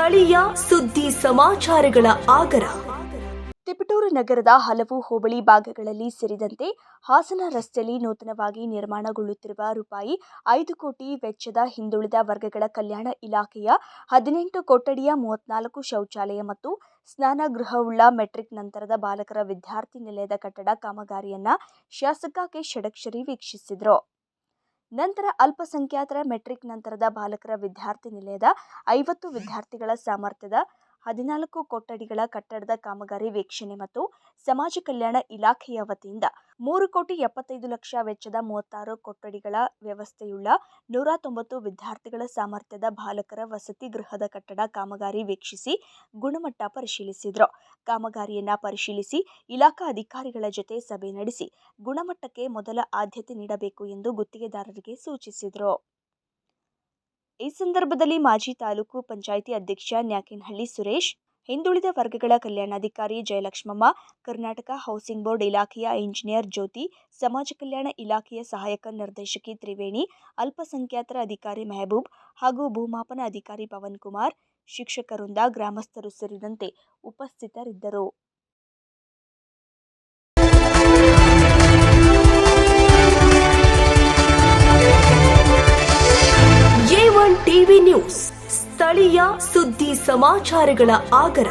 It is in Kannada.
ಸ್ಥಳೀಯ ಸುದ್ದಿ ಸಮಾಚಾರಗಳ ಆಗರ. ತಿಪಟೂರು ನಗರದ ಹಲವು ಹೋಬಳಿ ಭಾಗಗಳಲ್ಲಿ ಸೇರಿದಂತೆ ಹಾಸನ ರಸ್ತೆಯಲ್ಲಿ ನೂತನವಾಗಿ ನಿರ್ಮಾಣಗೊಳ್ಳುತ್ತಿರುವ ರೂಪಾಯಿ ಐದು ಕೋಟಿ ವೆಚ್ಚದ ಹಿಂದುಳಿದ ವರ್ಗಗಳ ಕಲ್ಯಾಣ ಇಲಾಖೆಯ ಹದಿನೆಂಟು ಕೊಠಡಿಯ ಮೂವತ್ನಾಲ್ಕು ಶೌಚಾಲಯ ಮತ್ತು ಸ್ನಾನಗೃಹವುಳ್ಳ ಮೆಟ್ರಿಕ್ ನಂತರದ ಬಾಲಕರ ವಿದ್ಯಾರ್ಥಿ ನಿಲಯದ ಕಟ್ಟಡ ಕಾಮಗಾರಿಯನ್ನ ಶಾಸಕ ಕೆ ಷಡಕ್ಷರಿ ವೀಕ್ಷಿಸಿದರು. ನಂತರ ಅಲ್ಪಸಂಖ್ಯಾತರ ಮೆಟ್ರಿಕ್ ನಂತರದ ಬಾಲಕರ ವಿದ್ಯಾರ್ಥಿ ನಿಲಯದ ಐವತ್ತು ವಿದ್ಯಾರ್ಥಿಗಳ ಸಾಮರ್ಥ್ಯದ ಹದಿನಾಲ್ಕು ಕೊಠಡಿಗಳ ಕಟ್ಟಡದ ಕಾಮಗಾರಿ ವೀಕ್ಷಣೆ ಮತ್ತು ಸಮಾಜ ಕಲ್ಯಾಣ ಇಲಾಖೆಯ ವತಿಯಿಂದ ಮೂರು ಕೋಟಿ ಎಪ್ಪತ್ತೈದು ಲಕ್ಷ ವೆಚ್ಚದ ಮೂವತ್ತಾರು ಕೊಠಡಿಗಳ ವ್ಯವಸ್ಥೆಯುಳ್ಳ ನೂರ ತೊಂಬತ್ತು ವಿದ್ಯಾರ್ಥಿಗಳ ಸಾಮರ್ಥ್ಯದ ಬಾಲಕರ ವಸತಿ ಗೃಹದ ಕಟ್ಟಡ ಕಾಮಗಾರಿ ವೀಕ್ಷಿಸಿ ಗುಣಮಟ್ಟ ಪರಿಶೀಲಿಸಿದರು. ಕಾಮಗಾರಿಯನ್ನ ಪರಿಶೀಲಿಸಿ ಇಲಾಖಾ ಅಧಿಕಾರಿಗಳ ಜೊತೆ ಸಭೆ ನಡೆಸಿ ಗುಣಮಟ್ಟಕ್ಕೆ ಮೊದಲ ಆದ್ಯತೆ ನೀಡಬೇಕು ಎಂದು ಗುತ್ತಿಗೆದಾರರಿಗೆ ಸೂಚಿಸಿದರು. ಈ ಸಂದರ್ಭದಲ್ಲಿ ಮಾಜಿ ತಾಲೂಕು ಪಂಚಾಯಿತಿ ಅಧ್ಯಕ್ಷ ನ್ಯಾಕಿನಹಳ್ಳಿ ಸುರೇಶ್, ಹಿಂದುಳಿದ ವರ್ಗಗಳ ಕಲ್ಯಾಣಾಧಿಕಾರಿ ಜಯಲಕ್ಷ್ಮಮ್ಮ, ಕರ್ನಾಟಕ ಹೌಸಿಂಗ್ ಬೋರ್ಡ್ ಇಲಾಖೆಯ ಇಂಜಿನಿಯರ್ ಜ್ಯೋತಿ, ಸಮಾಜ ಕಲ್ಯಾಣ ಇಲಾಖೆಯ ಸಹಾಯಕ ನಿರ್ದೇಶಕಿ ತ್ರಿವೇಣಿ, ಅಲ್ಪಸಂಖ್ಯಾತರ ಅಧಿಕಾರಿ ಮೆಹಬೂಬ್ ಹಾಗೂ ಭೂಮಾಪನ ಅಧಿಕಾರಿ ಪವನ್ ಕುಮಾರ್ ಶಿಕ್ಷಕರುಂದ ಗ್ರಾಮಸ್ಥರು ಸೇರಿದಂತೆ ಉಪಸ್ಥಿತರಿದ್ದರು. ಟಿವಿ ನ್ಯೂಸ್ ಸ್ಥಳೀಯ ಸುದ್ದಿ ಸಮಾಚಾರಗಳ ಆಗರ.